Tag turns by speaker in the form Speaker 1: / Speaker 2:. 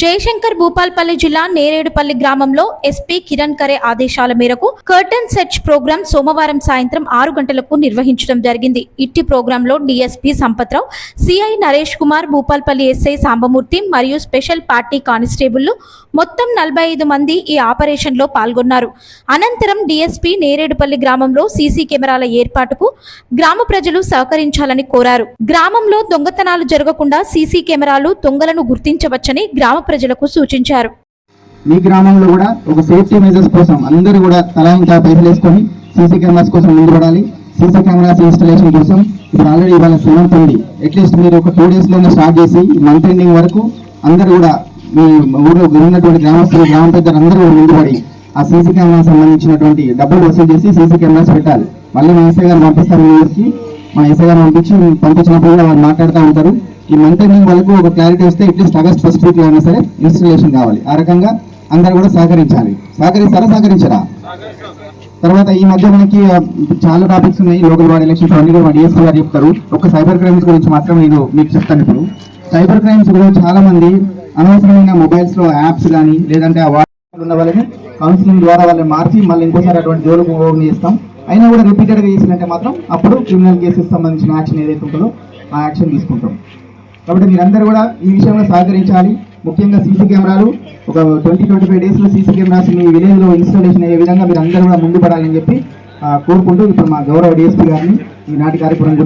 Speaker 1: జయశంకర్ భూపాల్పల్లి జిల్లా నేరేడుపల్లి గ్రామంలో ఎస్పీ కిరణ్ కరే ఆదేశాల మేరకు కర్టన్ సెర్చ్ ప్రోగ్రాం సోమవారం సాయంత్రం ఆరు గంటలకు నిర్వహించడం జరిగింది. ఇట్టి ప్రోగ్రాంలో DSP Sampath Rao CI Naresh Kumar Bhupalpally SI Sambamurthy మరియు స్పెషల్ పార్టీ కానిస్టేబుల్లు మొత్తం నలభై ఐదు మంది ఈ ఆపరేషన్లో పాల్గొన్నారు. అనంతరం డీఎస్పీ నేరేడుపల్లి గ్రామంలో సీసీ కెమెరాల ఏర్పాటుకు గ్రామ ప్రజలు సహకరించాలని కోరారు. గ్రామంలో దొంగతనాలు జరగకుండా సీసీ కెమెరాలు దొంగలను గుర్తించవచ్చని గ్రామ ప్రజలకు సూచించారు.
Speaker 2: మీ గ్రామంలో కూడా ఒక సేఫ్టీ మెజర్స్ కోసం అందరూ కూడా తలా ఇంకా పైసలు వేసుకొని సీసీ కెమెరాస్ కోసం ముందు పడాలి సీసీ కెమెరాస్ ఇన్స్టలేషన్ కోసం ఇప్పుడు ఆల్రెడీ ఇవాళ సెవెంత్ ఉంది అట్లీస్ట్ మీరు ఒక టూ డేస్లోనే స్టార్ట్ చేసి మంత్ ఎండింగ్ వరకు అందరూ కూడా మీ ఊర్లో ఉన్నటువంటి గ్రామస్తులు గ్రామ పెద్దలు అందరూ కూడా ముందు పడి ఆ సీసీ కెమెరా సంబంధించినటువంటి డబ్బులు వసూలు చేసి సీసీ కెమెరాస్ పెట్టాలి. మళ్ళీ మా గారు పంపిస్తారు మీ ఊరికి. మా ఎస్ఐ గారు పంపించి పంపించినప్పుడు కూడా వాళ్ళు మాట్లాడుతూ ఉంటారు. ఈ మంత్ ఎండింగ్ వరకు ఒక క్లారిటీ వస్తే అట్లీస్ట్ ఆగస్ట్ ఫస్ట్ వీక్ అయినా సరే ఇన్స్టలేషన్ కావాలి. ఆ రకంగా అందరు కూడా సహకరించాలి. సహకరిస్తారా సహకరించరా? తర్వాత ఈ మధ్య మనకి చాలా టాపిక్స్ ఉన్నాయి. లోకల్ బాడీ ఎలక్షన్స్ అన్ని కూడా మా డిఎస్పీ గారు చెప్తారు. ఒక సైబర్ క్రైమ్స్ గురించి మాత్రం నేను మీకు చెప్తాను ఇప్పుడు. సైబర్ క్రైమ్స్ కూడా చాలా మంది అనవసరమైన మొబైల్స్లో యాప్స్ కానీ లేదంటే ఆ వాట్సాప్ ఉన్న వాళ్ళని కౌన్సిలింగ్ ద్వారా వాళ్ళని మార్చి మళ్ళీ ఇంకోసారి అటువంటి జోలుకు పోవని చేస్తాం. అయినా కూడా రిపీటెడ్గా చేసినట్టే మాత్రం అప్పుడు క్రిమినల్ కేసెస్ సంబంధించిన యాక్షన్ ఏదైతే ఉంటుందో ఆ యాక్షన్ తీసుకుంటాం. కాబట్టి మీరందరూ కూడా ఈ విషయంలో సహకరించాలి. ముఖ్యంగా సీసీ కెమెరాలు ఒక ట్వంటీ ట్వంటీ ఫైవ్ డేస్లో సీసీ కెమెరాస్ మీ విలేజ్లో ఇన్స్టాలేషన్ అయ్యే విధంగా మీరు అందరూ కూడా ముందు పడాలని చెప్పి కోరుకుంటూ ఇప్పుడు మా గౌరవ డిఎస్పీ గారిని ఈనాటి కార్యక్రమం